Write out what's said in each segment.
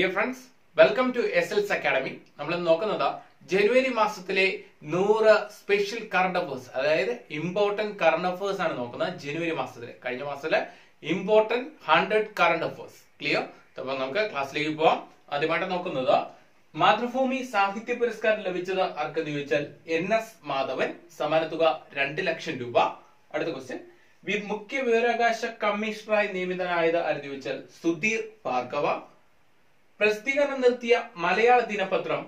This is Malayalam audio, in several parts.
Dear friends welcome to S L's academy നമ്മൾ നോക്കുന്നത് ജനുവരി മാസത്തിലെ നൂറ് സ്പെഷ്യൽ കറണ്ട് അഫേഴ്സ് അതായത് ഇമ്പോർട്ടന്റ് കറണ്ട് അഫേഴ്സ് ആണ് നോക്കുന്നത് ജനുവരി മാസത്തിലെ. കഴിഞ്ഞ മാസത്തിലെ important hundred current affairs clear അപ്പൊ നമുക്ക് ക്ലാസ്സിലേക്ക് പോവാം. ആദ്യമായിട്ട് നോക്കുന്നത് മാതൃഭൂമി സാഹിത്യ പുരസ്കാരം ലഭിച്ചത് ആർക്കെന്ന് ചോദിച്ചാൽ എൻ എസ് മാധവൻ. സമാന തുക രണ്ട് ലക്ഷം രൂപ. അടുത്ത ക്വസ്റ്റ്യൻ മുഖ്യ വിവരാവകാശ കമ്മീഷണറായി നിയമിതനായത് ആരെന്ന് ചോദിച്ചാൽ സുധീർ ഭാർഗവ. പ്രസിദ്ധീകരണം നിർത്തിയ മലയാള ദിനപത്രം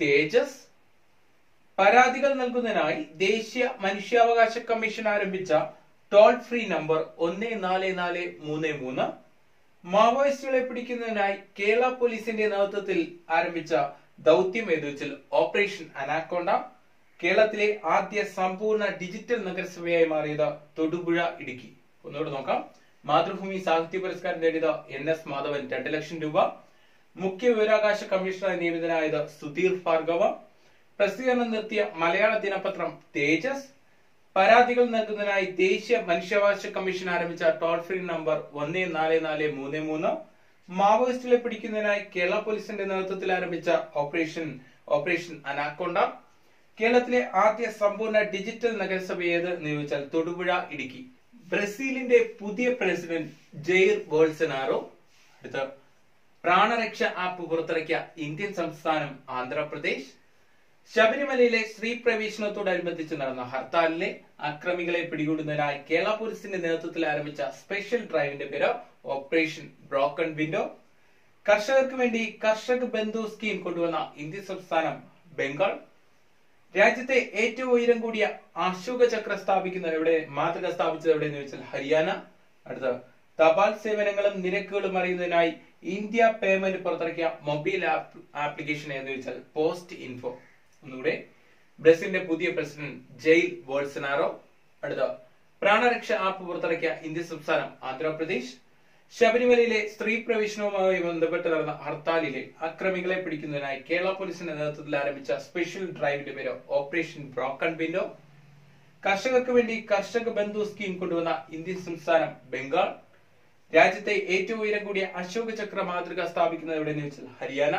തേജസ്. പരാതികൾ നൽകുന്നതിനായി ദേശീയ മനുഷ്യാവകാശ കമ്മീഷൻ ആരംഭിച്ച ടോൾ ഫ്രീ നമ്പർ ഒന്ന് നാല് നാല് മൂന്ന് മൂന്ന്. മാവോയിസ്റ്റുകളെ പിടിക്കുന്നതിനായി കേരള പോലീസിന്റെ നേതൃത്വത്തിൽ ആരംഭിച്ച ദൗത്യം ഏതുവെച്ചാൽ ഓപ്പറേഷൻ അനാക്കോണ്ട. കേരളത്തിലെ ആദ്യ സമ്പൂർണ ഡിജിറ്റൽ നഗരസഭയായി മാറിയത് തൊടുപുഴ ഇടുക്കി. ഒന്നുകൂടെ നോക്കാം. മാതൃഭൂമി സാഹിത്യ പുരസ്കാരം നേടിയത് എൻ എസ് മാധവൻ രണ്ട് ലക്ഷം രൂപ. മുഖ്യ വിവരാകാശ കമ്മീഷണറായി നിയമിതനായത് സുധീർ ഭാർഗവ പ്രസിദ്ധീകരണം നിർത്തിയ മലയാള ദിനപത്രം തേജസ് പരാതികൾ നൽകുന്നതിനായി ദേശീയ മനുഷ്യാവകാശ കമ്മീഷൻ ആരംഭിച്ച ടോൾ ഫ്രീ നമ്പർ ഒന്ന് നാല് നാല് മൂന്ന് മൂന്ന് മാവോയിസ്റ്റുകളെ പിടിക്കുന്നതിനായി കേരള പോലീസിന്റെ നേതൃത്വത്തിൽ ആരംഭിച്ച ഓപ്പറേഷൻ ഓപ്പറേഷൻ അനാക്കോണ്ട കേരളത്തിലെ ആദ്യ സമ്പൂർണ ഡിജിറ്റൽ നഗരസഭ ഏത് എന്ന് തൊടുപുഴ ഇടുക്കി. ബ്രസീലിന്റെ പുതിയ പ്രസിഡന്റ് ജെയിർ ബോൾസനാറോ. അടുത്ത പ്രാണരക്ഷ ആപ്പ് പുറത്തിറക്കിയ ഇന്ത്യൻ സംസ്ഥാനം ആന്ധ്രാപ്രദേശ്. ശബരിമലയിലെ സ്ത്രീ പ്രവേശനത്തോടനുബന്ധിച്ച് നടന്ന ഹർത്താലിലെ അക്രമികളെ പിടികൂടുന്നതിനായി കേരള പോലീസിന്റെ നേതൃത്വത്തിൽ ആരംഭിച്ച സ്പെഷ്യൽ ഡ്രൈവിന്റെ പേര് ഓപ്പറേഷൻ ബ്രോക്കൺ വിൻഡോ. കർഷകർക്ക് വേണ്ടി കർഷക ബന്ധു സ്കീം കൊണ്ടുവന്ന ഇന്ത്യൻ സംസ്ഥാനം ബംഗാൾ. രാജ്യത്തെ ഏറ്റവും ഉയരം കൂടിയ അശോക ചക്ര സ്ഥാപിക്കുന്ന എവിടെ? മാതൃക സ്ഥാപിച്ചത് എവിടെയെന്ന് വെച്ചാൽ ഹരിയാന. അടുത്ത തപാൽ സേവനങ്ങളും നിരക്കുകളും അറിയുന്നതിനായി ഇന്ത്യ പേയ്മെന്റ് പുറത്തിറക്കിയ മൊബൈൽ ആപ്ലിക്കേഷൻ എന്ന് ചോദിച്ചാൽ പോസ്റ്റ് ഇൻഫോ ഒന്നുകൂടെ. ബ്രസീലിന്റെ പുതിയ പ്രസിഡന്റ് ജയിൽ ബോൾസനാറോ. അടുത്ത പ്രാണരക്ഷ ആപ്പ് പുറത്തിറക്കിയ ഇന്ത്യ സംസ്ഥാനം ആന്ധ്രാപ്രദേശ്. ശബരിമലയിലെ സ്ത്രീ പ്രവേശനവുമായി ബന്ധപ്പെട്ട് നടന്ന ഹർത്താലിലെ അക്രമികളെ പിടിക്കുന്നതിനായി കേരള പോലീസിന്റെ നേതൃത്വത്തിൽ ആരംഭിച്ച സ്പെഷ്യൽ ഡ്രൈവിന്റെ പേര് ഓപ്പറേഷൻ ബ്രോക്കൺ വിൻഡോ കർഷകർക്ക് വേണ്ടി കർഷക ബന്ധു സ്കീം കൊണ്ടുവന്ന ഇന്ത്യൻ സംസ്ഥാനം ബംഗാൾ. രാജ്യത്തെ ഏറ്റവും ഉയരം കൂടിയ അശോക ചക്ര മാതൃക സ്ഥാപിക്കുന്നത് എവിടെയെന്ന് വെച്ചാൽ ഹരിയാന.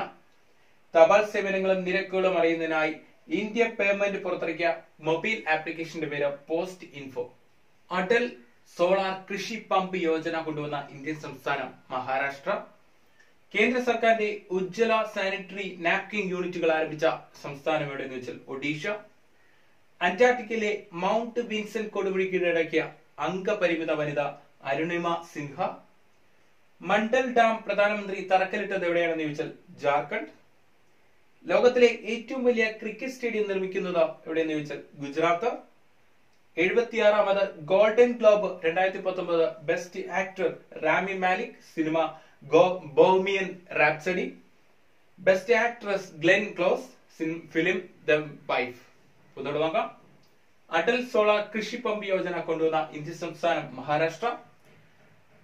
തപാൽ സേവനങ്ങളും നിരക്കുകളും അറിയുന്നതിനായി ഇന്ത്യ പേയ്മെന്റ് പുറത്തിറക്കിയ മൊബൈൽ ആപ്ലിക്കേഷന്റെ പേര് post info. Atal solar Krishi pump Yojana കൊണ്ടുവന്ന ഇന്ത്യൻ സംസ്ഥാനം മഹാരാഷ്ട്ര. കേന്ദ്ര സർക്കാരിന്റെ ഉജ്ജ്വല സാനിറ്ററി നാപ്കിൻ യൂണിറ്റുകൾ ആരംഭിച്ച സംസ്ഥാനം എവിടെയെന്ന് വെച്ചാൽ ഒഡീഷ. അന്റാർട്ടിക്കയിലെ മൗണ്ട് വിൻസെന്റ് കൊടുമുടി കീഴടക്കിയ അംഗപരിമിത വനിത അരുണിമ സിൻഹ. മണ്ഡൽ ഡാം പ്രധാനമന്ത്രി തറക്കല്ലിട്ടത് എവിടെയാണെന്ന് ചോദിച്ചാൽ ജാർഖണ്ഡ്. ലോകത്തിലെ ഏറ്റവും വലിയ ക്രിക്കറ്റ് സ്റ്റേഡിയം നിർമ്മിക്കുന്നത് എവിടെയെന്ന് ചോദിച്ചാൽ ഗുജറാത്ത്. എഴുപത്തിയാറാമത് ഗോൾഡൻ ഗ്ലോബ് രണ്ടായിരത്തി പത്തൊമ്പത് best actor Rami Malik cinema Bohemian Rhapsody. Best actress Glenn Close film the wife. ഒന്നുകൂടെ നോക്കാം. അടൽ സോളാർ കൃഷി പമ്പ് യോജന കൊണ്ടുവന്ന ഇന്ത്യൻ സംസ്ഥാനം മഹാരാഷ്ട്ര.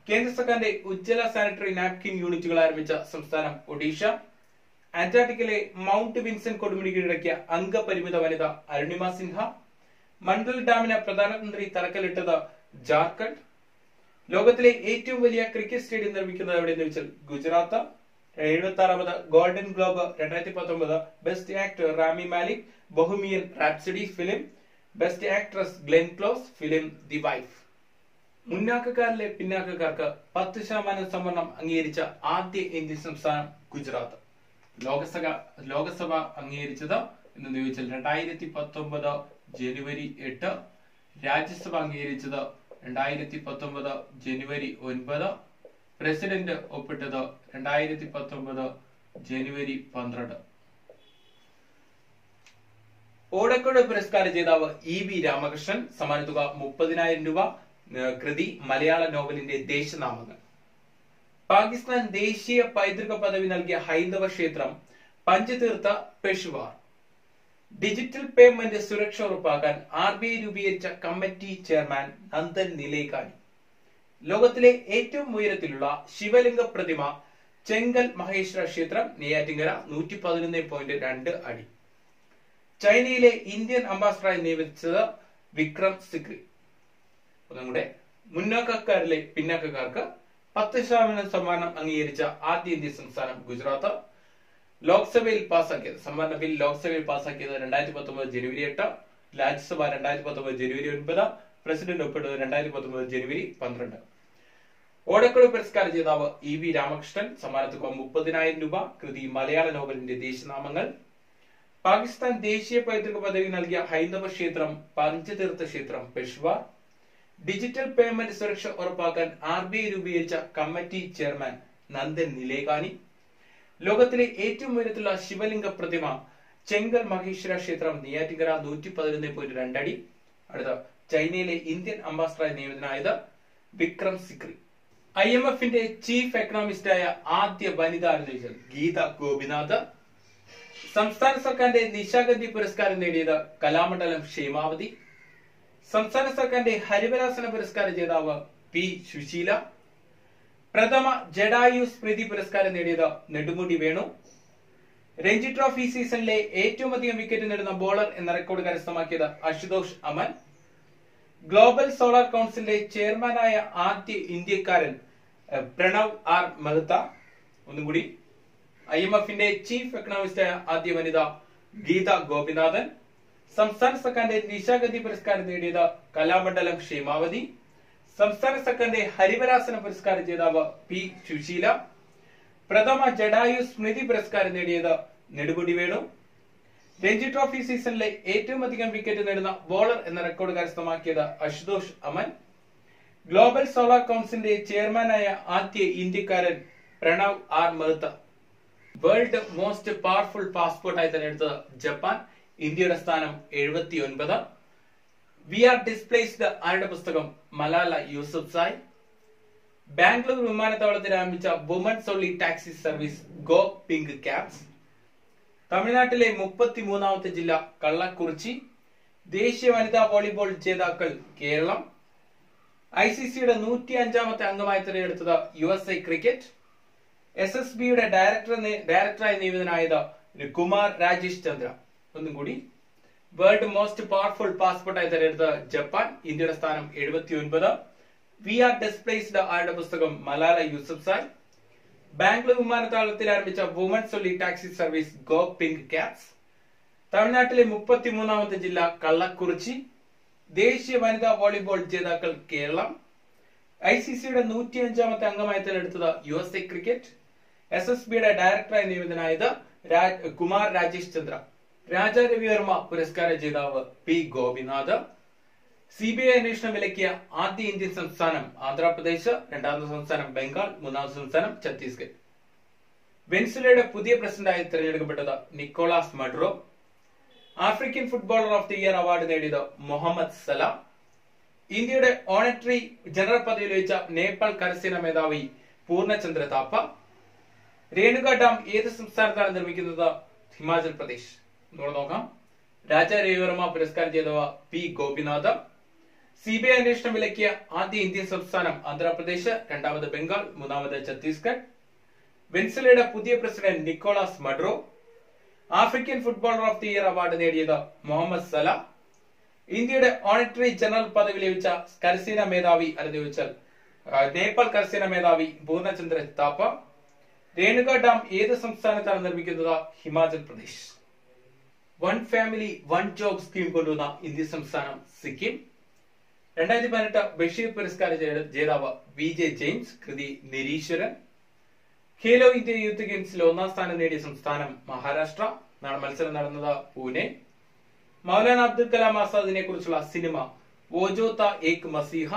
കേന്ദ്ര സർക്കാരിന്റെ ഉജ്ജ്വല സാനിറ്ററി നാപ്കിൻ യൂണിറ്റുകൾ ആരംഭിച്ച സംസ്ഥാനം ഒഡീഷ. അന്റാർട്ടിക്കയിലെ മൗണ്ട് വിൻസെന്റ് കൊടുമുടി കീഴടക്കിയ അംഗപരിമിത വനിത അരുണിമ സിൻഹ. മണ്ഡൽ ഡാമിന് പ്രധാനമന്ത്രി തറക്കല്ലിട്ടത് ജാർഖണ്ഡ്. ലോകത്തിലെ ഏറ്റവും വലിയ ക്രിക്കറ്റ് സ്റ്റേഡിയം നിർമ്മിക്കുന്നത് എവിടെയെന്ന് വെച്ചാൽ ഗുജറാത്ത്. എഴുപത്തി ആറാമത് ഗോൾഡൻ ഗ്ലോബ് രണ്ടായിരത്തി പത്തൊമ്പത് best actor Rami Malik Bohemian Rhapsody film best actress Glenn Close film the wife. മുന്നാക്കക്കാരിലെ പിന്നാക്കക്കാർക്ക് പത്ത് ശതമാനം സംവരണം അംഗീകരിച്ച ആദ്യ ഇന്ത്യൻ സംസ്ഥാനം ഗുജറാത്ത്. ലോകസഭ ലോകസഭ അംഗീകരിച്ചത് എന്ന് ചോദിച്ചാൽ രണ്ടായിരത്തി പത്തൊമ്പത് ജനുവരി എട്ട് രാജ്യസഭ അംഗീകരിച്ചത് രണ്ടായിരത്തി പത്തൊമ്പത് ജനുവരി ഒൻപത് പ്രസിഡന്റ് ഒപ്പിട്ടത് രണ്ടായിരത്തി പത്തൊമ്പത് ജനുവരി പന്ത്രണ്ട്. ഓടക്കോട് പുരസ്കാര ജേതാവ് ഇ വി രാമകൃഷ്ണൻ സമ്മാനത്തുക തുക മുപ്പതിനായിരം രൂപ കൃതി മലയാള നോവലിന്റെ ദേശനാമങ്ങൾ. പാകിസ്ഥാൻ ദേശീയ പൈതൃക പദവി നൽകിയ ഹൈന്ദവ ക്ഷേത്രം പഞ്ചതീർത്ഥ പെഷുവാർ. ഡിജിറ്റൽ പേയ്മെന്റ് സുരക്ഷ ഉറപ്പാക്കാൻ ആർ ബി ഐ രൂപീകരിച്ച കമ്മിറ്റി ചെയർമാൻ നന്ദൻ നിലേകാനി. ലോകത്തിലെ ഏറ്റവും ഉയരത്തിലുള്ള ശിവലിംഗ പ്രതിമ ചെങ്കൽ മഹേശ്വര ക്ഷേത്രം നെയ്യാറ്റിങ്കര നൂറ്റി പതിനൊന്ന് പോയിന്റ് രണ്ട് അടി. ചൈനയിലെ ഇന്ത്യൻ അംബാസഡറായി നിയമിച്ചത് വിക്രം സിക്രി കൂടെ മുന്നോക്കക്കാരിലെ പിന്നാക്കക്കാർക്ക് പത്ത് ശതമാനം സമ്മാനം അംഗീകരിച്ച ആദ്യ ഇന്ത്യൻ സംസ്ഥാനം ഗുജറാത്ത്. ലോക്സഭയിൽ പാസാക്കിയത് സംവരണ ബിൽ ലോക്സഭയിൽ പാസാക്കിയത് രണ്ടായിരത്തി പത്തൊമ്പത് ജനുവരി എട്ട് രാജ്യസഭ രണ്ടായിരത്തി പത്തൊമ്പത് ജനുവരി ഒൻപത് പ്രസിഡന്റ് ഒപ്പിട്ടത് രണ്ടായിരത്തി പത്തൊമ്പത് ജനുവരി പന്ത്രണ്ട്. ഓടക്കുഴ പുരസ്കാര ജേതാവ് ഇ വി രാമകൃഷ്ണൻ സമ്മാനത്തുക മുപ്പതിനായിരം രൂപ കൃതി മലയാള നോവലിന്റെ ദേശനാമങ്ങൾ പാകിസ്ഥാൻ ദേശീയ പൈതൃക പദവി നൽകിയ ഹൈന്ദവ ക്ഷേത്രം പഞ്ചതീർത്ഥ ക്ഷേത്രം പെഷ്വാർ. ഡിജിറ്റൽ പേയ്മെന്റ് സുരക്ഷ ഉറപ്പാക്കാൻ ആർ ബി ഐ രൂപീകരിച്ച കമ്മിറ്റി ചെയർമാൻ നന്ദൻ നിലേകാനി. ലോകത്തിലെ ഏറ്റവും ഉയരത്തിലുള്ള ശിവലിംഗ പ്രതിമ ചെങ്കൽ മഹേശ്വര ക്ഷേത്രം നെയ്യാറ്റിങ്കര നൂറ്റി പതിനൊന്ന് പോയിന്റ് രണ്ടടി അടുത്ത ചൈനയിലെ ഇന്ത്യൻ അംബാസഡറായി നിയമിതനായത് വിക്രം സിക്രി. ഐ എം എഫിന്റെ ചീഫ് ആയ ആദ്യ വനിതാ ആലോചിച്ചൽ ഗീത ഗോപിനാഥ്. സംസ്ഥാന സർക്കാരിന്റെ നിശാഗന്ധി പുരസ്കാരം നേടിയത് കലാമണ്ഡലം ക്ഷേമാവതി. സംസ്ഥാന സർക്കാരിന്റെ ഹരിവരാസന പുരസ്കാര ജേതാവ് പി സുശീല പ്രഥമ ജഡായു സ്മൃതി പുരസ്കാരം നേടിയത് നെടുമുടി വേണു. രഞ്ജി ട്രോഫി സീസണിലെ ഏറ്റവും അധികം വിക്കറ്റ് നേടുന്ന ബോളർ എന്ന റെക്കോർഡ് കരസ്ഥമാക്കിയത് അശുതോഷ് അമൻ. ഗ്ലോബൽ സോളാർ കൗൺസിലിന്റെ ചെയർമാനായ ആദ്യ ഇന്ത്യക്കാരൻ പ്രണവ് ആർ മെഹ്ത. ഒന്നും കൂടി ഐ എം എഫിന്റെ ചീഫ് എക്കണോമിസ്റ്റായ ആദ്യ വനിത ഗീത ഗോപിനാഥൻ. സംസ്ഥാന സർക്കാരിന്റെ നിശാഗന്ധി പുരസ്കാരം നേടിയത് കലാമണ്ഡലം ക്ഷേമാവതി. സംസ്ഥാന സർക്കാരിന്റെ ഹരിവരാസന പുരസ്കാര ജേതാവ് പി സുശീല. പ്രഥമ ജഡായു സ്മൃതി പുരസ്കാരം നേടിയത് നെടുമുടി വേണു. രഞ്ജി ട്രോഫി സീസണിലെ ഏറ്റവും അധികം വിക്കറ്റ് നേടുന്ന ബോളർ എന്ന റെക്കോർഡ് കരസ്ഥമാക്കിയത് അശുതോഷ് അമൻ. ഗ്ലോബൽ സോളാർ കൗൺസിലിന്റെ ചെയർമാനായ ആദ്യ ഇന്ത്യക്കാരൻ Pranav R Mehta world most powerful പാസ്പോർട്ടായി തെരഞ്ഞെടുത്തത് ജപ്പാൻ. ഇന്ത്യയുടെ സ്ഥാനം എഴുപത്തി ഒൻപത് വി ആർ ഡിസ്പ്ലേസ്ഡ് ആരുടെ പുസ്തകം? മലാല യൂസഫ് സായ്. ബാംഗ്ലൂർ വിമാനത്താവളത്തിൽ ആരംഭിച്ച women's only taxi service go pink cabs. തമിഴ്നാട്ടിലെ മുപ്പത്തി മൂന്നാമത്തെ ജില്ല കള്ളക്കുറിച്ചി. ദേശീയ വനിതാ വോളിബോൾ ജേതാക്കൾ കേരളം. ഐ സി സിയുടെ നൂറ്റി അഞ്ചാമത്തെ അംഗമായി തിരഞ്ഞെടുത്തത് U S I cricket. S S ബിയുടെ ഡയറക്ടർ ഡയറക്ടറായി നിയമിതനായത് കുമാർ രാജേഷ് ചന്ദ്ര. ഒന്നും കൂടി. വേൾഡ് മോസ്റ്റ് പവർഫുൾ പാസ്പോർട്ടായി തെരഞ്ഞെടുത്ത ജപ്പാൻ. ഇന്ത്യയുടെ സ്ഥാനം എഴുപത്തി ഒൻപത് വി ആർ ഡിസ്പ്ലേസ്ഡ് ആരുടെ പുസ്തകം? മലാല യൂസഫ് സാൻ ബാംഗ്ലൂർ വിമാനത്താവളത്തിൽ ആരംഭിച്ച women's only taxi service go pink cabs തമിഴ്നാട്ടിലെ മുപ്പത്തിമൂന്നാമത്തെ ജില്ല കള്ളക്കുറിച്ചി. ദേശീയ വനിതാ വോളിബോൾ ജേതാക്കൾ കേരളം. ഐ സി സിയുടെ നൂറ്റി അഞ്ചാമത്തെ അംഗമായി തിരഞ്ഞെടുത്തത് U S A cricket. S S ബിയുടെ ഡയറക്ടറായി നിയമിതനായത് കുമാർ രാജേഷ് ചന്ദ്ര. രാജാ രവിവർമ്മ പുരസ്കാര ജേതാവ് P Gopinath. C B I അന്വേഷണം വിലക്കിയ ആദ്യ ഇന്ത്യൻ സംസ്ഥാനം ആന്ധ്രാപ്രദേശ് രണ്ടാമത്തെ സംസ്ഥാനം ബംഗാൾ മൂന്നാമത്തെ സംസ്ഥാനം ഛത്തീസ്ഗഡ്. വെൻസുലയുടെ പുതിയ പ്രസിഡന്റായി തിരഞ്ഞെടുക്കപ്പെട്ടത് Nicolas Maduro. African footballer of the year award നേടിയത് മുഹമ്മദ് സലാം. ഇന്ത്യയുടെ ഓണറ്ററി ജനറൽ പദവിയിൽ വെച്ച നേപ്പാൾ കരസേന മേധാവി പൂർണചന്ദ്ര താപ്പ. രേണുക ഡാം ഏത് സംസ്ഥാനത്താണ് നിർമ്മിക്കുന്നത്? ഹിമാചൽ പ്രദേശ്. നമ്മൾ നോക്കാം. രാജാ രവിവർമ്മ പുരസ്കാരം ചെയ്തവ P Gopinath. C B I അന്വേഷണം വിലക്കിയ ആദ്യ ഇന്ത്യൻ സംസ്ഥാനം ആന്ധ്രാപ്രദേശ് രണ്ടാമത് ബംഗാൾ മൂന്നാമത് ഛത്തീസ്ഗഡ്. വെൻസലയുടെ പുതിയ president Nicolas Maduro. African footballer of the year award നേടിയത് മുഹമ്മദ് സല. ഇന്ത്യയുടെ ഓണറ്ററി ജനറൽ പദവി ലഭിച്ച കരസേന മേധാവി ആരെന്ന് ചോദിച്ചാൽ നേപ്പാൾ കരസേന മേധാവി പൂർണചന്ദ്ര താപ്പ. രേണുക ഡാം ഏത് സംസ്ഥാനത്താണ് നിർമ്മിക്കുന്നത്? Himachal Pradesh. One family one job scheme കൊണ്ടുവന്ന ഇന്ത്യൻ സംസ്ഥാനം സിക്കിം. രണ്ടായിരത്തി പതിനെട്ട് ബഷീർ പുരസ്കാര ജേതാവ് വി ജെ ജെയിംസ് കൃതി നിരീശ്വരൻ. ഖേലോ ഇന്ത്യ യൂത്ത് ഗെയിംസിൽ ഒന്നാം സ്ഥാനം നേടിയ സംസ്ഥാനം മഹാരാഷ്ട്ര. മത്സരം നടന്നത് പൂനെ. മൗലാന അബ്ദുൽ കലാം ആസാദിനെ കുറിച്ചുള്ള cinema ഓജോത്ത Ek Masiha.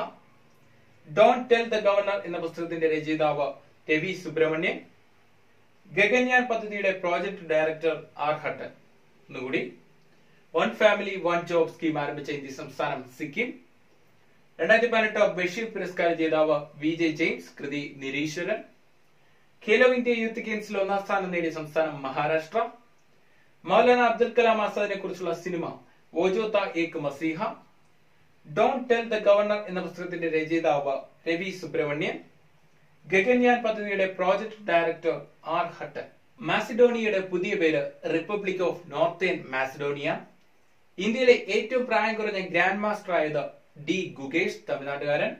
Don't tell the governor എന്ന പുസ്തകത്തിന്റെ രചയിതാവ് രവി സുബ്രഹ്മണ്യൻ. ഗഗൻയാൻ പദ്ധതിയുടെ പ്രോജക്ട് ഡയറക്ടർ ആർ ഹട്ടൻ. ഒന്നുകൂടി. One family one job scheme ആരംഭിച്ച ഇന്ത്യ സംസ്ഥാനം സിക്കിം. രണ്ടായിരത്തി പതിനെട്ട് ബഷീർ പുരസ്കാര ജേതാവ് വി ജെ ജെയിംസ് കൃതി നിരീശ്വരൻ. ഖേലോ ഇന്ത്യ യൂത്ത് ഗെയിംസിൽ ഒന്നാം സ്ഥാനം നേടിയ സംസ്ഥാനം മഹാരാഷ്ട്ര. മൗലാന അബ്ദുൽ കലാം ആസാദിനെ കുറിച്ചുള്ള cinema ഓജോത്ത Ek Masiha. Don't tell the governor എന്ന പുസ്തകത്തിന്റെ രചയിതാവ് രവി സുബ്രഹ്മണ്യൻ. ഗഗൻയാൻ പദ്ധതിയുടെ പ്രോജക്ട് ഡയറക്ടർ ആർ ഹട്ടൻ. മാസിഡോണിയയുടെ പുതിയ പേര് റിപ്പബ്ലിക് ഓഫ് നോർത്തേൺ മാസിഡോണിയ ഇന്ത്യയിലെ ഏറ്റവും പ്രായം കുറഞ്ഞ ഗ്രാൻഡ് മാസ്റ്റർ ആയത് ഡി ഗുഗേഷ് തമിഴ്നാട്ടുകാരൻ.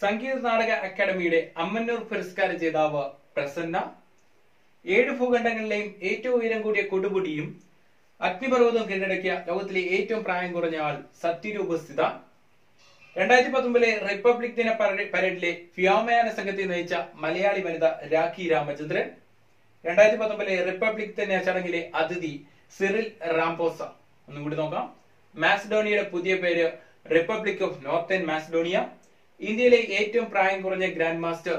സംഗീത നാടക അക്കാദമിയുടെ അമ്മന്നൂർ പുരസ്കാര ജേതാവ് പ്രസന്ന. ഏഴ് ഭൂഖണ്ഡങ്ങളിലെയും ഏറ്റവും ഉയരം കൂടിയ കൊടുമുടിയും അഗ്നിപർവതവും കീഴടക്കിയ ലോകത്തിലെ ഏറ്റവും പ്രായം കുറഞ്ഞ ആൾ സത്യരൂപസ്ഥിത രണ്ടായിരത്തി പത്തൊമ്പതിലെ റിപ്പബ്ലിക് ദിന പരേ- പരേഡിലെ വ്യോമയാന സംഘത്തെ നയിച്ച മലയാളി വനിത രാഖി രാമചന്ദ്രൻ. രണ്ടായിരത്തി പത്തൊമ്പതിലെ റിപ്പബ്ലിക് ദിന ചടങ്ങിലെ അതിഥി സിറിൽ റാംപോസ. ഒന്നും കൂടി നോക്കാം. മാസ്ഡോണിയയുടെ പുതിയ പേര് റിപ്പബ്ലിക് ഓഫ് നോർത്തേൺ മാസ്ഡോണിയ ഇന്ത്യയിലെ ഏറ്റവും പ്രായം കുറഞ്ഞ ഗ്രാൻഡ് മാസ്റ്റർ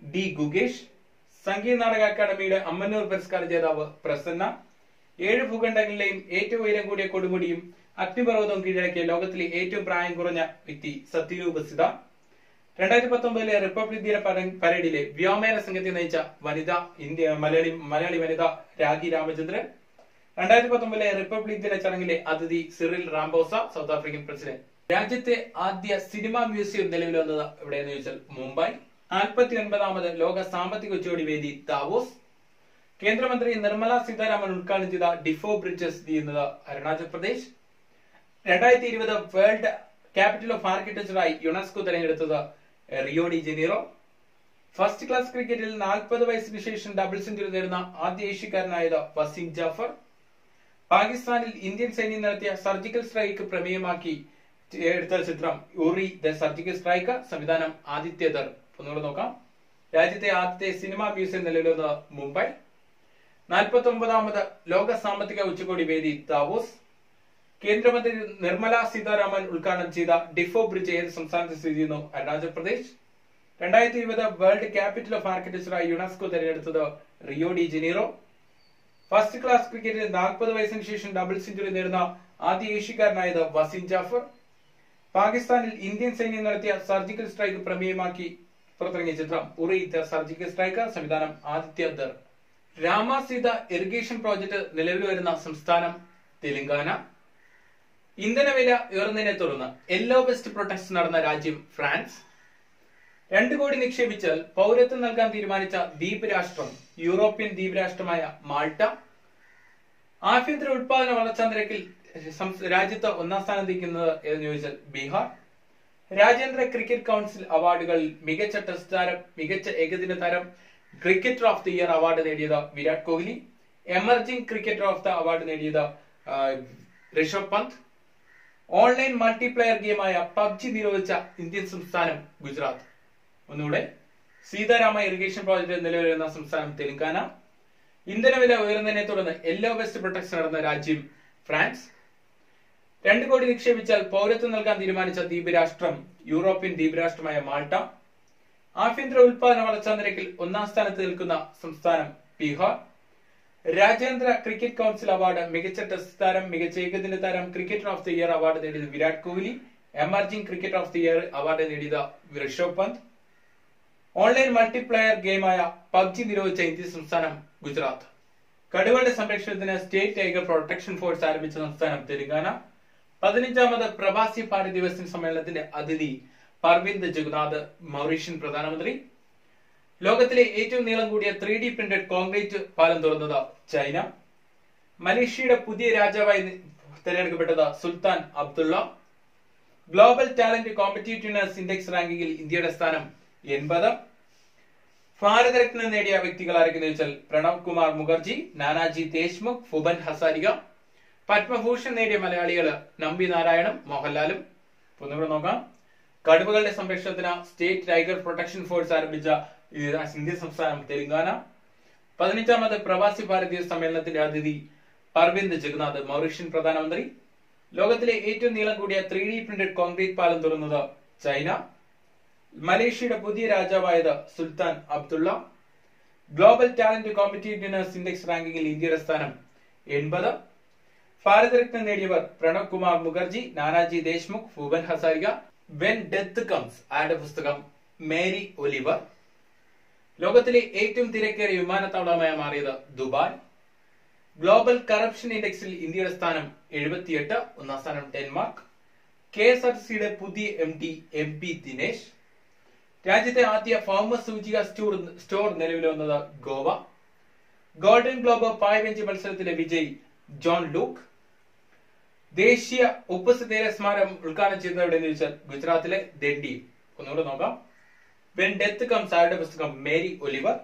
ഡി ഗുഗേഷ്. സംഗീത നാടക അക്കാദമിയുടെ അമ്മന്നൂർ പുരസ്കാര ജേതാവ് പ്രസന്ന. ഏഴ് ഭൂഖണ്ഡങ്ങളിലെയും ഏറ്റവും ഉയരം കൂടിയ കൊടുമുടിയും അഗ്നിപർവതവും കീഴടക്കിയ ലോകത്തിലെ ഏറ്റവും പ്രായം കുറഞ്ഞ വ്യക്തി സത്യരൂപസ്ഥിത രണ്ടായിരത്തി പത്തൊമ്പതിലെ റിപ്പബ്ലിക് ദിന പരേഡിലെ വ്യോമയാന സംഘത്തെ നയിച്ച വനിത ഇന്ത്യ മലയാളി മലയാളി വനിത രാഖി രാമചന്ദ്രൻ. രണ്ടായിരത്തി പത്തൊമ്പതിലെ റിപ്പബ്ലിക് ദിന ചടങ്ങിലെ അതിഥി Cyril Ramaphosa South African president രാജ്യത്തെ ആദ്യ സിനിമാ മ്യൂസിയം നിലവിൽ വന്നത് എവിടെയെന്ന് ചോദിച്ചാൽ മുംബൈ. നാൽപ്പത്തി ഒൻപതാമത് ലോക സാമ്പത്തിക ഉച്ചകോടി വേദി ദാവോസ്. കേന്ദ്രമന്ത്രി നിർമ്മല സീതാരാമൻ ഉദ്ഘാടനം ചെയ്ത ഡിഫോ ബ്രിഡ്ജസ് ചെയ്യുന്നത് അരുണാചൽ പ്രദേശ്. രണ്ടായിരത്തി ഇരുപത് വേൾഡ് ക്യാപിറ്റൽ ഓഫ് ആർക്കിടെക്ചറായി യുനെസ്കോ തെരഞ്ഞെടുത്തത് Rio de Janeiro. First class ക്രിക്കറ്റിൽ നാൽപ്പത് വയസ്സിന് ശേഷം ഡബിൾ സെഞ്ചുറി നേടുന്ന ആദ്യ ഏഷ്യക്കാരനായത് വസീം ജാഫർ. പാകിസ്ഥാനിൽ ഇന്ത്യൻ സൈന്യം നടത്തിയ സർജിക്കൽ സ്ട്രൈക്ക് പ്രമേയമാക്കി എടുത്ത ചിത്രം ഉറി ദ സർജിക്കൽ സ്ട്രൈക്ക് സംവിധാനം ആദിത്യദർ ഒന്നുകൂടെ നോക്കാം. രാജ്യത്തെ ആദ്യത്തെ സിനിമാ മ്യൂസിയം നിലവിലുള്ളത് മുംബൈ. നാൽപ്പത്തി ഒമ്പതാമത് ലോക സാമ്പത്തിക ഉച്ചകോടി വേദി ദാവോസ്. കേന്ദ്രമന്ത്രി നിർമ്മല സീതാരാമൻ ഉദ്ഘാടനം ചെയ്ത ഡിഫോ ബ്രിഡ്ജ് ഏത് സംസ്ഥാനത്ത് സ്ഥിതി ചെയ്യുന്നു? അരുണാചൽ പ്രദേശ്. രണ്ടായിരത്തി ഇരുപത് വേൾഡ് ക്യാപിറ്റൽ ഓഫ് ആർക്കിടെക്ചറായി യുനെസ്കോ തിരഞ്ഞെടുത്തത് Rio de Janeiro. First class ക്രിക്കറ്റിൽ നാൽപ്പത് വയസ്സിന് ശേഷം ഡബിൾ സെഞ്ചുറി നേടുന്ന ആദ്യ ഏഷ്യക്കാരനായത് വസീം ജാഫർ. പാകിസ്ഥാനിൽ ഇന്ത്യൻ സൈന്യം നടത്തിയ സർജിക്കൽ സ്ട്രൈക്ക് പ്രമേയമാക്കി പുറത്തിറങ്ങിയ ചിത്രം ഉറി ദ സർജിക്കൽ സ്ട്രൈക്ക് സംവിധാനം ആദിത്യ ദർ രാമസീത ഇറിഗേഷൻ പ്രോജക്ട് നിലവിൽ വരുന്ന സംസ്ഥാനം തെലങ്കാന. ഇന്ധനവില ഉയർന്നതിനെ തുടർന്ന് യെല്ലോ ബെസ്റ്റ് പ്രൊട്ടസ്റ്റ് നടന്ന രാജ്യം ഫ്രാൻസ്. രണ്ടു കോടി നിക്ഷേപിച്ചാൽ പൗരത്വം നൽകാൻ തീരുമാനിച്ച ദ്വീപ് രാഷ്ട്രം യൂറോപ്യൻ ദ്വീപ് രാഷ്ട്രമായ മാൾട്ട. ആഭ്യന്തര ഉത്പാദന വളർച്ചാ നിരക്കിൽ രാജ്യത്ത് ഒന്നാം സ്ഥാനം നിൽക്കുന്നത് എന്ന് ചോദിച്ചാൽ ബീഹാർ. രാജ്യാന്തര ക്രിക്കറ്റ് കൗൺസിൽ അവാർഡുകൾ മികച്ച ടെസ്റ്റ് താരം മികച്ച ഏകദിന താരം cricketer of the year award നേടിയത് Virat Kohli. Emerging cricketer of the award നേടിയത് ഋഷഭ് പന്ത്. ഓൺലൈൻ മൾട്ടിപ്ലെയർ ഗെയിമായ പബ്ജി നിരോധിച്ച ഇന്ത്യൻ സംസ്ഥാനം ഗുജറാത്ത്. ഒന്നുകൂടെ സീതാരാമ ഇറിഗേഷൻ പ്രോജക്ട് നിലവിൽ വരുന്ന സംസ്ഥാനം തെലങ്കാന. ഇന്ധനവില ഉയർന്നതിനെ തുടർന്ന് യെല്ലോ വെസ്റ്റ് പ്രൊട്ടക്ഷൻ നടന്ന രാജ്യം ഫ്രാൻസ്. രണ്ട് കോടി നിക്ഷേപിച്ചാൽ പൗരത്വം നൽകാൻ തീരുമാനിച്ച ദ്വീപ് രാഷ്ട്രം യൂറോപ്യൻ ദ്വീപ് രാഷ്ട്രമായ മാൾട്ട. ആഭ്യന്തര ഉൽപാദന വളർച്ചാ നിരക്കിൽ ഒന്നാം സ്ഥാനത്ത് നിൽക്കുന്ന സംസ്ഥാനം ബീഹാർ. രാജ്യാന്തര ക്രിക്കറ്റ് കൗൺസിൽ അവാർഡ് മികച്ച ടെസ്റ്റ് താരം മികച്ച ഏകദിന താരം cricketer of the year award നേടിയത് Virat Kohli. Emerging cricketer of the year award നേടിയത് ഋഷഭ് പന്ത്. ഓൺലൈൻ മൾട്ടിപ്ലയർ ഗെയിമായ പബ്ജി നിരോധിച്ച ഇന്ത്യൻ സംസ്ഥാനം ഗുജറാത്ത്. കടുവയുടെ സംരക്ഷണത്തിന് സ്റ്റേറ്റ് ടൈഗർ പ്രൊട്ടക്ഷൻ ഫോഴ്സ് ആരംഭിച്ച സംസ്ഥാനം തെലങ്കാന. പതിനഞ്ചാമത് പ്രവാസി ഭാരത ദിവസ സമ്മേളനത്തിന്റെ അതിഥി പർവിന്ദ് ജഗന്നാഥ് മൗറീഷ്യൻ പ്രധാനമന്ത്രി. ലോകത്തിലെ ഏറ്റവും നീളം കൂടിയ ത്രീ ഡി പ്രിന്റഡ് കോൺക്രീറ്റ് പാലം തുറന്നത് ചൈന. മലേഷ്യയുടെ പുതിയ രാജാവായി തിരഞ്ഞെടുക്കപ്പെട്ടത് Sultan Abdullah. Global talent competitiveness index റാങ്കിങ്ങിൽ ഇന്ത്യയുടെ സ്ഥാനം എൺപത്. ഭാരതരത്ന നേടിയ വ്യക്തികൾ ആരൊക്കെയെന്ന് വെച്ചാൽ പ്രണവ് കുമാർ മുഖർജി നാനാജി ദേശ്മുഖ് ഫുബൻ ഹസാരിക. പത്മഭൂഷൺ നേടിയ മലയാളികൾ നമ്പി നാരായണും മോഹൻലാലും. ഒന്നുകൂടെ നോക്കാം. കടുവകളുടെ സംരക്ഷണത്തിന് സ്റ്റേറ്റ് ടൈഗർ പ്രൊട്ടക്ഷൻ ഫോഴ്സ് ആരംഭിച്ച ഇന്ത്യൻ സംസ്ഥാനം തെലങ്കാന. പതിനഞ്ചാമത് പ്രവാസി ഭാരതീയ സമ്മേളനത്തിന്റെ അതിഥി പർവിന്ദ് ജഗന്നാഥ് മൗറീഷ്യൻ പ്രധാനമന്ത്രി. ലോകത്തിലെ ഏറ്റവും നീളം കൂടിയ ത്രീ ഡി പ്രിന്റഡ് കോൺക്രീറ്റ് പാലം തുറന്നത് ചൈന. മലേഷ്യയുടെ പുതിയ രാജാവായത് Sultan Abdullah. Global talent competitiveness index റാങ്കിങ്ങിൽ ഇന്ത്യയുടെ സ്ഥാനം എൺപത്. ഭാരതരത്ന നേടിയവർ Pranab Kumar Mukherjee Nanaji Deshmukh Bhupen Hazarika. When death comes ആരുടെ പുസ്തകം? Mary Oliver. ലോകത്തിലെ ഏറ്റവും തിരക്കേറിയ വിമാനത്താവളമായി മാറിയത് ദുബായ്. ഗ്ലോബൽ കറപ്ഷൻ ഇൻഡെക്സിൽ ഇന്ത്യയുടെ സ്ഥാനം എഴുപത്തിയെട്ട് ഒന്നാം സ്ഥാനം ഡെൻമാർക്ക്. കെ എസ് ആർ സിയുടെ പുതിയ M D M P Dinesh. രാജ്യത്തെ ആദ്യ ഫാർമ സൂചിക സ്റ്റോർ സ്റ്റോർ നിലവിൽ വന്നത് ഗോവ. ഗോൾഡൻ ഗ്ലോബ് പായവെഞ്ചി മത്സരത്തിലെ വിജയി ജോൺ ലൂക്ക്. ദേശീയ ഉപ്പുസ്ഥിതീര സ്മാരകം ഉദ്ഘാടനം ചെയ്യുന്നത് എവിടെയെന്ന് ചോദിച്ചാൽ ഗുജറാത്തിലെ ദണ്ഡി. ഒന്നുകൂടെ നോക്കാം. വെൻ ഡെത്ത് കംസ് ആരുടെ പുസ്തകം? Mary Oliver.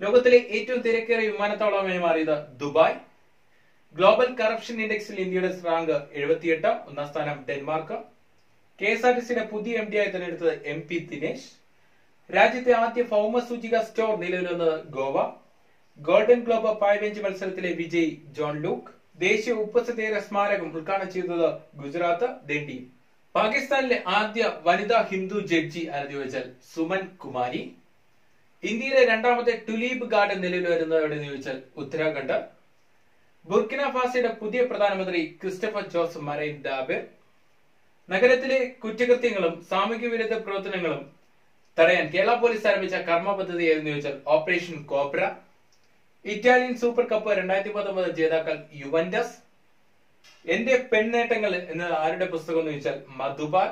ലോകത്തിലെ ഏറ്റവും തിരക്കേറിയ വിമാനത്താവളമായി മാറിയത് ദുബായ്. ഗ്ലോബൽ കറപ്ഷൻ ഇൻഡെക്സിൽ ഇന്ത്യയുടെ റാങ്ക് എഴുപത്തിയെട്ട്. ഒന്നാം സ്ഥാനം Denmark. K S R T സിയുടെ പുതിയ എം ഡി ആയി തെരഞ്ഞെടുത്തത് എം പി ദിനേശ്. രാജ്യത്തെ ആദ്യ ഭൗമ സൂചിക സ്റ്റോർ നിലവിൽ വന്നത് ഗോവ. ഗോൾഡൻ ഗ്ലോബ് പായ്വെഞ്ച് മത്സരത്തിലെ വിജയി ജോൺ ലൂക്ക്. ദേശീയ ഉപ്പസതേര സ്മാരകം ഉദ്ഘാടനം ചെയ്തത് ഗുജറാത്ത് ദണ്ഡി പാകിസ്ഥാനിലെ ആദ്യ വനിതാ ഹിന്ദു ജഡ്ജി ആരെന്ന് ചോദിച്ചാൽ സുമൻ കുമാരി. ഇന്ത്യയിലെ രണ്ടാമത്തെ ടുലീപ് ഗാർഡൻ നിലവിൽ വരുന്നത് എവിടെയെന്ന് ചോദിച്ചാൽ ഉത്തരാഖണ്ഡ്. ബുർക്കിന പുതിയ പ്രധാനമന്ത്രി ക്രിസ്റ്റഫർ ജോസ് മറൈൻ ഡാബെ. നഗരത്തിലെ കുറ്റകൃത്യങ്ങളും സാമൂഹ്യ വിരുദ്ധ പ്രവർത്തനങ്ങളും തടയാൻ കേരള പോലീസ് ആരംഭിച്ച കർമ്മ പദ്ധതി ഏതെന്ന് ചോദിച്ചാൽ operation cobra. Italian super cup രണ്ടായിരത്തി പത്തൊമ്പത് ജേതാക്കൾ യുവന്റസ്. എന്റെ പെൺനേട്ടങ്ങൾ എന്ന ആരുടെ പുസ്തകം എന്ന് ചോദിച്ചാൽ മധുബാൽ.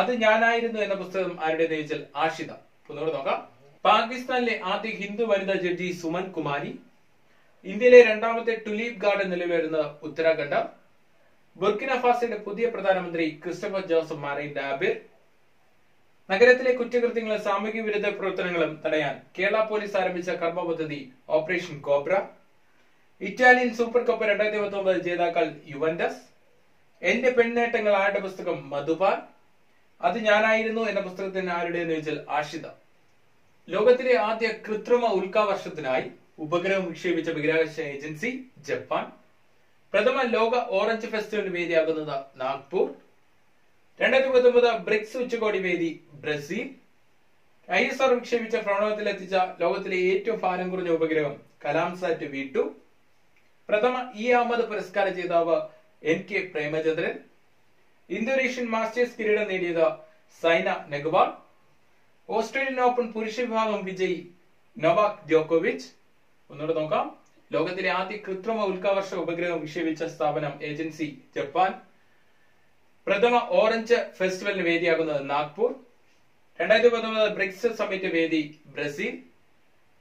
അത് ഞാനായിരുന്നു എന്ന പുസ്തകം ആരുടെ ചോദിച്ചാൽ ആഷിത. ഒന്നുകൂടെ നോക്കാം. പാകിസ്ഥാനിലെ ആദ്യ ഹിന്ദു വനിതാ ജഡ്ജി സുമൻ കുമാരി. ഇന്ത്യയിലെ രണ്ടാമത്തെ ടുലീപ് ഗാർഡൻ നിലവിൽ ഉത്തരാഖണ്ഡ്. ബുർക്കിന ഫാസിന്റെ പുതിയ പ്രധാനമന്ത്രി ക്രിസ്റ്റഫർ ജോസഫ് മാറി ഡാബിർ നഗരത്തിലെ കുറ്റകൃത്യങ്ങളും സാമൂഹ്യ വിരുദ്ധ പ്രവർത്തനങ്ങളും തടയാൻ കേരള പോലീസ് ആരംഭിച്ച കർമ്മ പദ്ധതി operation cobra. Italian super cup രണ്ടായിരത്തി പത്തൊമ്പത് ജേതാക്കൾ യുവന്റസ് എന്റെ പെൺനേട്ടങ്ങൾ ആരുടെ പുസ്തകം? മധുപാൽ അത് ഞാനായിരുന്നു എന്ന പുസ്തകത്തിന് ആരുടെ എന്ന് ചോദിച്ചാൽ ആഷിത. ലോകത്തിലെ ആദ്യ കൃത്രിമ ഉൽക്കാവർഷത്തിനായി ഉപഗ്രഹം വിക്ഷേപിച്ച ബഹിരാകാശ ഏജൻസി ജപ്പാൻ. പ്രഥമ ലോക ഓറഞ്ച് ഫെസ്റ്റിവൽ വേദിയാകുന്നത് നാഗ്പൂർ. രണ്ടായിരത്തി പത്തൊമ്പത് ബ്രിക്സ് ഉച്ചകോടി വേദി ബ്രസീൽ. ഐ എസ് ആർ വിക്ഷേപിച്ച ഭ്രമണത്തിൽ ലോകത്തിലെ ഏറ്റവും ഭാരം കുറഞ്ഞ ഉപഗ്രഹം കലാംസാറ്റ് വി ടു പ്രഥമ ഇ അഹമ്മദ് പുരസ്കാര ജേതാവ് N K Premachandran. Indonesian masters കിരീടം നേടിയത് സൈന നെഗ്വാൾ ഓസ്ട്രേലിയൻ ഓപ്പൺ പുരുഷ വിഭാഗം വിജയി നൊവാക് ജോക്കോവിച്ച്. ഒന്നുകൂടെ നോക്കാം. ലോകത്തിലെ ആദ്യ കൃത്രിമ ഉൽക്കാവർഷ ഉപഗ്രഹം വിക്ഷേപിച്ച സ്ഥാപനം ഏജൻസി ജപ്പാൻ. പ്രഥമ ഓറഞ്ച് ഫെസ്റ്റിവലിന് വേദിയാകുന്നത് നാഗ്പൂർ. രണ്ടായിരത്തി പത്തൊമ്പത് ബ്രിക്സ് സമ്മിറ്റ് വേദി ബ്രസീൽ.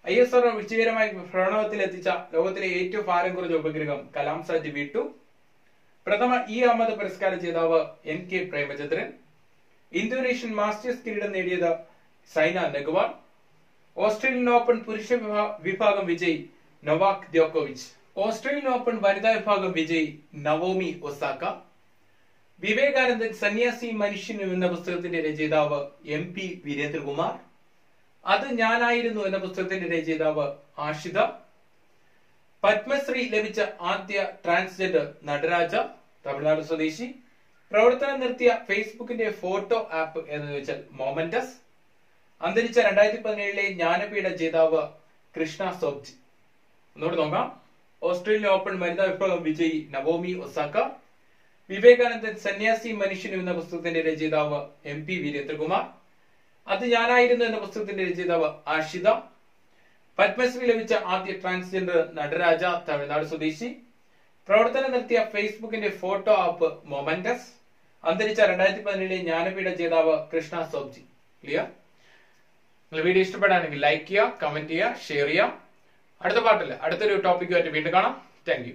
ഐ എസ് ആർ വിജയകരമായി ഭ്രമണത്തിൽ എത്തിച്ച ലോകത്തിലെ ഏറ്റവും ഭാരം കുറഞ്ഞ ഉപഗ്രഹം കലാംസാറ്റ് വി ടു പ്രഥമ ഇ അഹമ്മദ് പുരസ്കാര ജേതാവ് N K Premachandran. Indonesian masters കിരീടം നേടിയത് സൈന നെഗ്വാൾ ഓസ്ട്രേലിയൻ ഓപ്പൺ പുരുഷ വിഭാഗം വിജയി നൊവാക് ദ്യോക്കോവിച്ച് ഓസ്ട്രേലിയൻ ഓപ്പൺ വനിതാ വിഭാഗം വിജയി നവോമി ഒസാക്ക. വിവേകാനന്ദൻ സന്യാസി മനുഷ്യനും എന്ന പുസ്തകത്തിന്റെ രചയിതാവ് എം പി വീരേന്ദ്രകുമാർ. അത് ഞാനായിരുന്നു എന്ന പുസ്തകത്തിന്റെ രചയിതാവ് ആഷിത. പത്മശ്രീ ലഭിച്ച ആദ്യ ട്രാൻസ്ജെൻഡർ നടരാജ തമിഴ്നാട് സ്വദേശി. പ്രവർത്തനം നിർത്തിയ ഫേസ്ബുക്കിന്റെ ഫോട്ടോ ആപ്പ് എന്ന് വെച്ചാൽ മൊമന്റസ്. അന്തരിച്ച രണ്ടായിരത്തി പതിനേഴിലെ ജ്ഞാനപീഠ ജേതാവ് കൃഷ്ണ സോബ്ജി ഒന്നുകൂടെ നോക്കാം. ഓസ്ട്രേലിയൻ ഓപ്പൺ വനിതാ വിഭാഗം വിജയി നവോമി ഒസാക്ക. വിവേകാനന്ദൻ സന്യാസി മനുഷ്യനും എന്ന പുസ്തകത്തിന്റെ രചയിതാവ് എം പി വീരേന്ദ്രകുമാർ അത് ഞാനായിരുന്നു എന്ന പുസ്തകത്തിന്റെ രചയിതാവ് ആഷിത പത്മശ്രീ ലഭിച്ച ആദ്യ ട്രാൻസ്ജെൻഡർ നടരാജ തമിഴ്നാട് സ്വദേശി. പ്രവർത്തനം നടത്തിയ ഫേസ്ബുക്കിന്റെ ഫോട്ടോ ആപ്പ് മൊമന്റസ്. അന്തരിച്ച രണ്ടായിരത്തി പതിനേഴിലെ ജ്ഞാനപീഠ ജേതാവ് കൃഷ്ണ സോബ്ജി ക്ലിയർ നിങ്ങൾ വീഡിയോ ഇഷ്ടപ്പെടാണെങ്കിൽ ലൈക്ക് ചെയ്യുക കമന്റ് ചെയ്യുക ഷെയർ ചെയ്യുക. അടുത്ത പാട്ടില്ല അടുത്തൊരു ടോപ്പിക്കുമായിട്ട് വീണ്ടും കാണാം. താങ്ക്